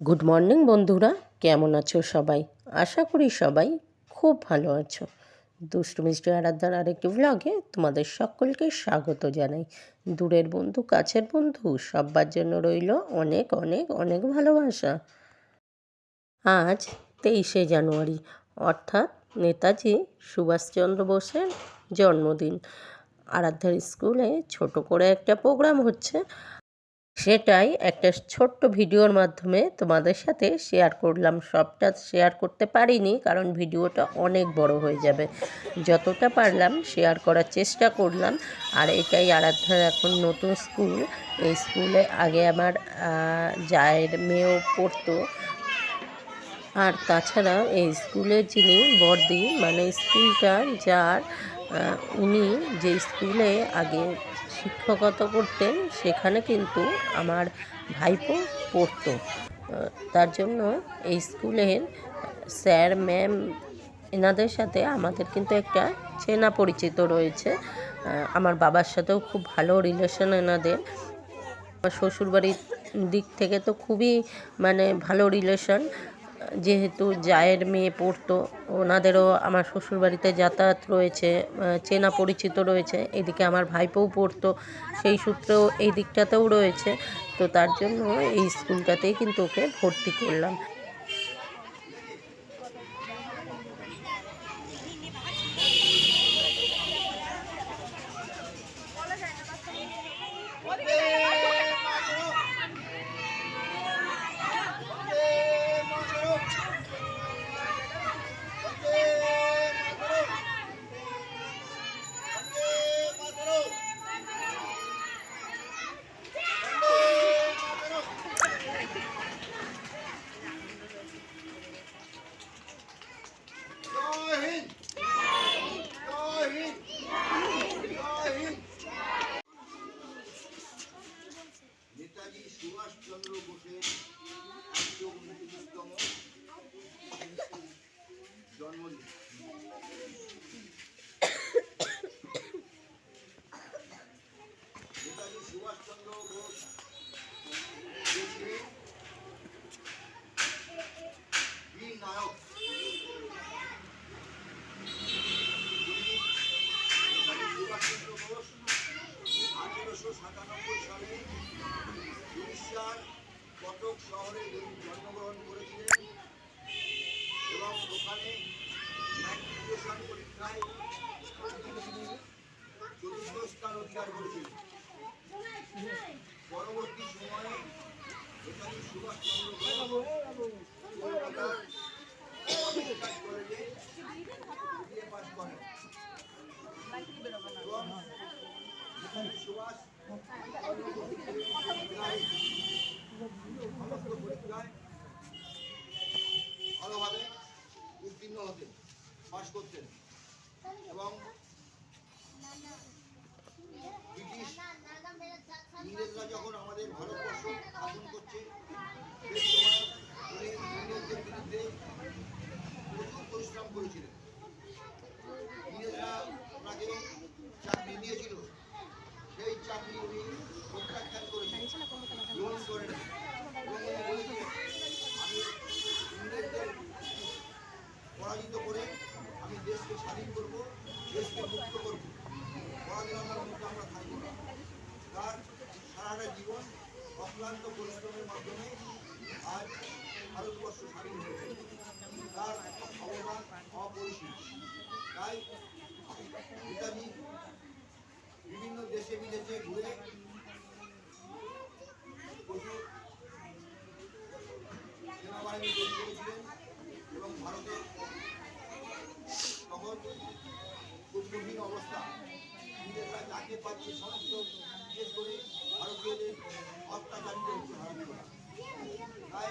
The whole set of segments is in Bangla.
গুড মর্নিং বন্ধুরা। কেমন আছো সবাই? আশা করি সবাই খুব ভালো আছো। দুষ্টু মিষ্টি আরাধ্যার আরেকটি ব্লগে তোমাদের সকলকে স্বাগত জানাই। দূরের বন্ধু, কাছের বন্ধু সবার জন্য রইল অনেক অনেক অনেক ভালোবাসা। আজ তেইশে জানুয়ারি, অর্থাৎ নেতাজি সুভাষচন্দ্র বোসের জন্মদিন। আরাধ্যার স্কুলে ছোট করে একটা প্রোগ্রাম হচ্ছে সেটাই একটা ছোট্ট ভিডিওর মাধ্যমে তোমাদের সাথে শেয়ার করলাম। সবটা শেয়ার করতে পারিনি, কারণ ভিডিওটা অনেক বড় হয়ে যাবে। যতটা পারলাম শেয়ার করার চেষ্টা করলাম। আর এটাই আরাধ্যার এখন নতুন স্কুল এই স্কুলে আগে আমার জায়ের মেয়েও পড়তো। আর তাছাড়া এই স্কুলের যিনি বর্দি মানে স্কুলটা যার উনি যে স্কুলে আগে শিক্ষকতা করতেন সেখানে কিন্তু আমার ভাইপো পড়তো। তার জন্য এই স্কুলের স্যার, ম্যাম এনাদের সাথে আমাদের কিন্তু একটা চেনা পরিচিত রয়েছে। আমার বাবার সাথেও খুব ভালো রিলেশন এনাদের। আমার শ্বশুরবাড়ির দিক থেকে তো খুবই মানে ভালো রিলেশন যেহেতু জায়ের মেয়ে পড়তো, ওনাদেরও আমার শ্বশুরবাড়িতে যাতায়াত রয়েছে চেনা পরিচিত রয়েছে, এদিকে আমার ভাইপোও পড়তো, সেই সূত্রেও এই দিকটাতেও রয়েছে, তো তার জন্য এই স্কুলটাতেই কিন্তু ওকে ভর্তি করলাম। ভালোভাবে উত্তীর্ণ হতেন পাশ করতেন এবং ব্রিটিশ ইংরেজরা যখন আমাদের ভারতবর্ষ শাসন করছে সেই সময় উনি ইংরেজদের বিরুদ্ধে প্রচুর পরিশ্রম করেছিলেন ইংরেজরা ওনাকে চাকরি দিয়েছিল সেই চাকরি উনি প্রত্যাখ্যান করেছেন গ্রহণ করেন এবং উনি বলেছিলেন আমি ইংরেজদের পরাজিত করে আমি দেশকে স্বাধীন করব দেশকে মুক্ত করব পরাধীনতার মধ্যে আমরা থাকব না তার সারাটা জীবন অক্লান্ত পরিশ্রমের মাধ্যমে আজ ভারতবর্ষ স্বাধীন হয়েছে তার অবদান অপরিসীম। তাই নেতাজি বিভিন্ন দেশে বিদেশে ঘুরে প্রচুর সেনাবাহিনী তৈরি করেছিলেন এবং ভারতে তখন খুব কঠিন অবস্থা। ইংরেজরা যাকে পাচ্ছে সমস্ত বিশেষ করে ভারতীয়দের অত্যাচারিত তাই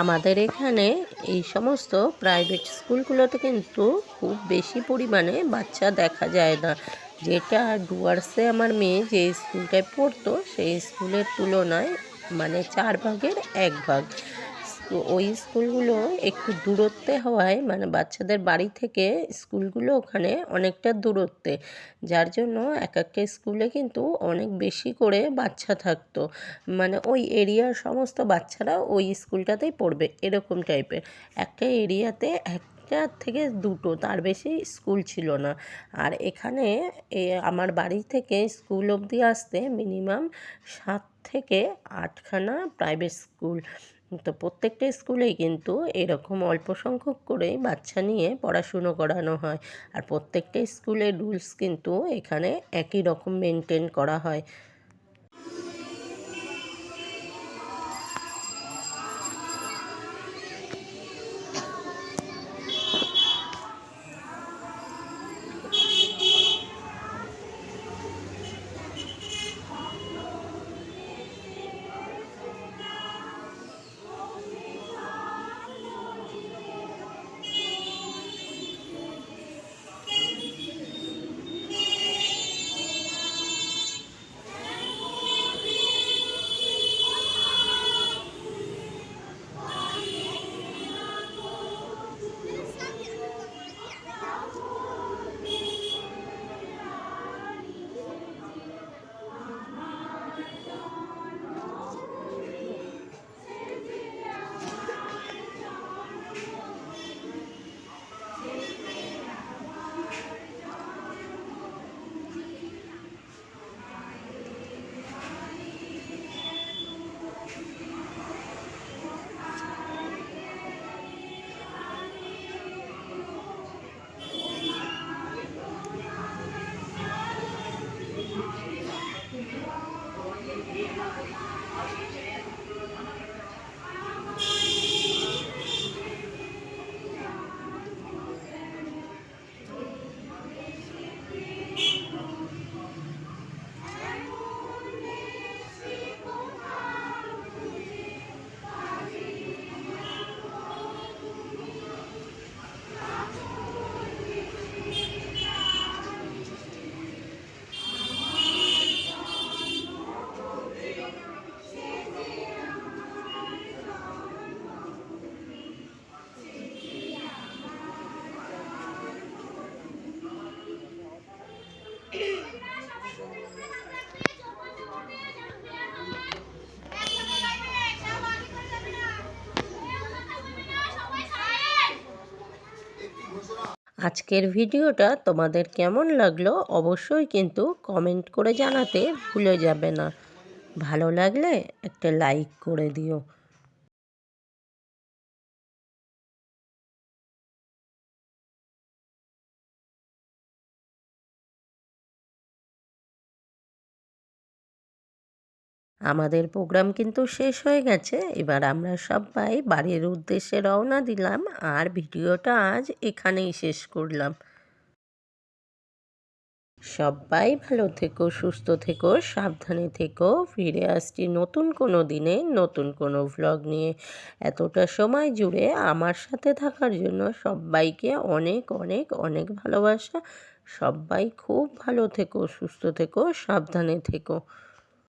আমাদের এখানে এই সমস্ত প্রাইভেট স্কুলগুলোতে কিন্তু খুব বেশি পরিমাণে বাচ্চা দেখা যায় না। যেটা ডুয়ার্সে আমার মেয়ে যে স্কুলটায় পড়তো, সেই স্কুলের তুলনায় মানে চার ভাগের এক ভাগ। তো ওই স্কুলগুলো একটু দূরত্বে হওয়ায় মানে বাচ্চাদের বাড়ি থেকে স্কুলগুলো ওখানে অনেকটা দূরত্বে। যার জন্য এক একটা স্কুলে কিন্তু অনেক বেশি করে বাচ্চা থাকতো। মানে ওই এরিয়ার সমস্ত বাচ্চারা ওই স্কুলটাতেই পড়বে, এরকম টাইপের। একটা এরিয়াতে একটা থেকে দুটো, তার বেশি স্কুল ছিল না। আর এখানে আমার বাড়ি থেকে স্কুল অবধি আসতে মিনিমাম সাত থেকে আটখানা প্রাইভেট স্কুল। তো প্রত্যেকটা স্কুলেই কিন্তু এরকম অল্প সংখ্যক করেই বাচ্চা নিয়ে পড়াশুনো করানো হয়। আর প্রত্যেকটা স্কুলের রুলস কিন্তু এখানে একই রকম মেনটেন করা হয়। আজকের ভিডিওটা তোমাদের কেমন লাগল অবশ্যই কিন্তু কমেন্ট করে জানাতে ভুলে যাবে না। ভালো লাগলে একটা লাইক করে দিও। আমাদের প্রোগ্রাম কিন্তু শেষ হয়ে গেছে। এবার আমরা সবাই বাড়ির উদ্দেশ্যে রওনা দিলাম আর ভিডিওটা আজ এখানেই শেষ করলাম। সবাই ভালো থেকো, সুস্থ থেকো, সাবধানে থেকো। ফিরে আসছি নতুন কোনো দিনে, নতুন কোনো ভ্লগ নিয়ে। এতটা সময় জুড়ে আমার সাথে থাকার জন্য সবাইকে অনেক অনেক অনেক ভালোবাসা। সবাই খুব ভালো থেকো, সুস্থ থেকো, সাবধানে থেকো।